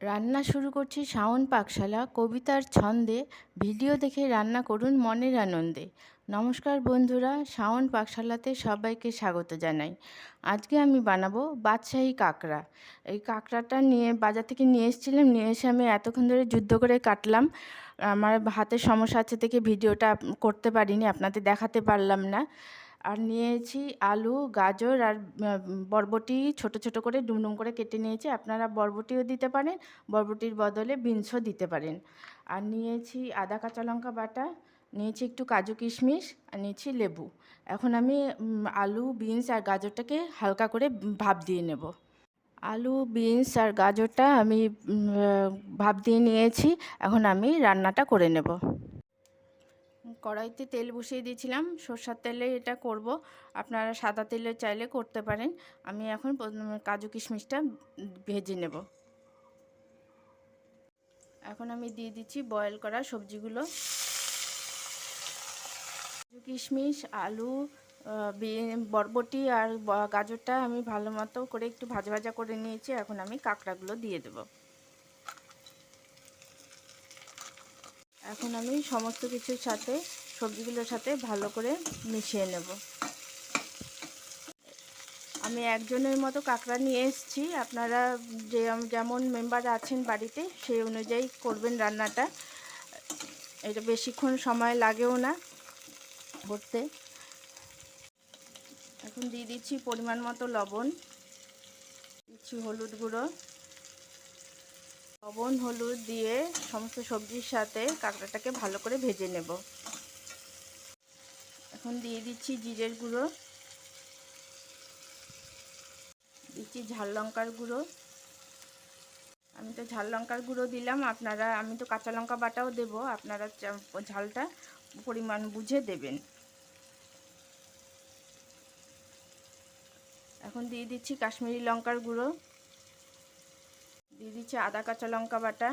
রান্না শুরু করছি শাওন পাকশালা, কবিতার ছন্দে, ভিডিও দেখে রান্না করুন মনের আনন্দে। নমস্কার বন্ধুরা, শাওন পাকশালাতে সবাইকে স্বাগত জানাই। আজকে আমি বানাবো বাদশাহী কাঁকড়া। এই কাঁকড়াটা নিয়ে, বাজার থেকে নিয়ে এসেছিলাম, নিয়ে এসে আমি এতক্ষণ ধরে যুদ্ধ করে কাটলাম। আমার হাতের সমস্যা আছে থেকে ভিডিওটা করতে পারিনি, আপনাদের দেখাতে পারলাম না। আর নিয়েছি আলু, গাজর আর বরবটি ছোট ছোট করে ডুমডুম করে কেটে নিয়েছি। আপনারা বরবটিও দিতে পারেন, বরবটির বদলে বিনসও দিতে পারেন। আর নিয়েছি আদা, কাঁচা লঙ্কা বাটা, নিয়েছি একটু কাজু কিশমিশ, আর নিয়েছি লেবু। এখন আমি আলু, বিনস আর গাজরটাকে হালকা করে ভাপ দিয়ে নেব। আলু, বিনস আর গাজরটা আমি ভাপ দিয়ে নিয়েছি। এখন আমি রান্নাটা করে নেব। কড়াইতে তেল বসিয়ে দিয়েছিলাম। সর্ষার তেলে এটা করব। আপনারা সাদা তেলে চাইলে করতে পারেন। আমি এখন কাজু কিশমিশটা ভেজে নেব। এখন আমি দিয়ে দিচ্ছি বয়েল করা সবজিগুলো। কাজু কিশমিশ, আলু বরবটি আর গাজরটা আমি ভালো মতো করে একটু ভাজা ভাজা করে নিয়েছি। এখন আমি কাঁকড়াগুলো দিয়ে দেবো। এখন আমি সমস্ত কিছুর সাথে, সবজিগুলোর সাথে ভালো করে মিশিয়ে নেব। আমি একজনের মতো কাঁকড়া নিয়ে এসেছি। আপনারা যে, যেমন মেম্বার আছেন বাড়িতে, সেই অনুযায়ী করবেন রান্নাটা। এটা বেশিক্ষণ সময় লাগেও না করতে। এখন দিয়ে দিচ্ছি পরিমাণ মতো লবণ, দিচ্ছি হলুদ গুঁড়ো। লবণ, হলুদ দিয়ে সমস্ত সবজির সাথে কাঁকড়াটাকে ভালো করে ভেজে নেব। এখন দিয়ে দিচ্ছি জিরের গুঁড়ো। দিচ্ছি ঝাল লঙ্কার গুঁড়ো। আমি তো ঝাল লঙ্কার গুঁড়ো দিলাম, আপনারা, আমি তো কাঁচা লঙ্কা বাটাও দেব, আপনারা ঝালটা পরিমাণ বুঝে দেবেন। এখন দিয়ে দিচ্ছি কাশ্মীরি লঙ্কার গুঁড়ো। দিয়ে দিচ্ছি আদা, কাঁচা লঙ্কা বাটা।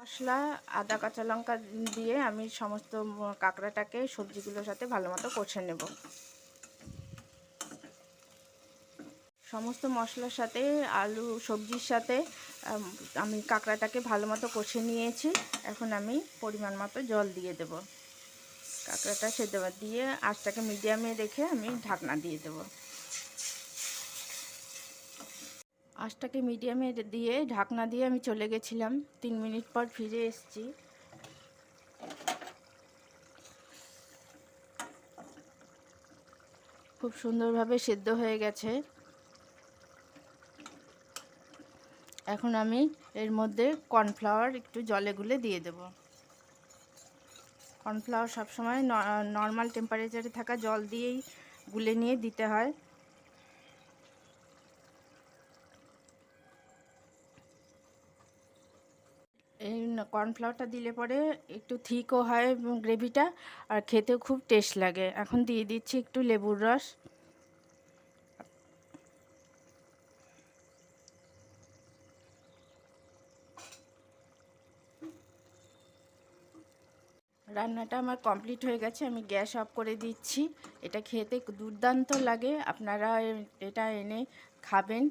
মশলা, আদা, কাঁচা লঙ্কা দিয়ে আমি সমস্ত কাঁকড়াটাকে সবজিগুলোর সাথে ভালো মতো কষে নেব। সমস্ত মশলার সাথে, আলু, সবজির সাথে, আমি কাঁকড়াটাকে ভালো মতো কষে নিয়েছি। এখন আমি পরিমাণ মতো জল দিয়ে দেব। কাঁকড়াটা সেদ্ধ দিয়ে আঁচটাকে মিডিয়ামে রেখে আমি ঢাকনা দিয়ে দেবো। আঁচটাকে মিডিয়ামে দিয়ে ঢাকনা দিয়ে আমি চলে গেছিলাম। তিন মিনিট পর ফিরে এসেছি। খুব সুন্দরভাবে সেদ্ধ হয়ে গেছে। এখন আমি এর মধ্যে কর্নফ্লাওয়ার একটু জলে গুলে দিয়ে দেব। কর্নফ্লাওয়ার সবসময় নর্মাল টেম্পারেচারে থাকা জল দিয়েই গুলে নিয়ে দিতে হয় এই কর্নফ্লাওয়ারটা দিলে পরে একটু থিকও হয় গ্রেভিটা আর খেতেও খুব টেস্ট লাগে। এখন দিয়ে দিচ্ছি একটু লেবুর রস। রান্নাটা আমার কমপ্লিট হয়ে গেছে, আমি গ্যাস অফ করে দিচ্ছি। এটা খেতে দুর্দান্ত লাগে। আপনারা এটা এনে খাবেন।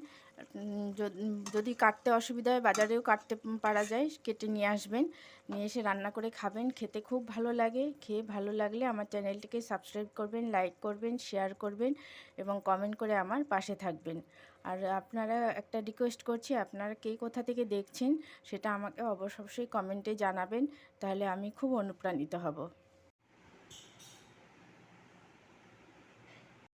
যদি কাটতে অসুবিধা হয় বাজারেও কাটতে পারা যায়, কেটে নিয়ে আসবেন। নিয়ে এসে রান্না করে খাবেন। খেতে খুব ভালো লাগে। খেয়ে ভালো লাগলে আমার চ্যানেলটিকে সাবস্ক্রাইব করবেন, লাইক করবেন, শেয়ার করবেন এবং কমেন্ট করে আমার পাশে থাকবেন। আর আপনারা একটা রিকোয়েস্ট করছি, আপনারা কে কোথা থেকে দেখছেন সেটা আমাকে অবশ্যই কমেন্টে জানাবেন। তাহলে আমি খুব অনুপ্রাণিত হব।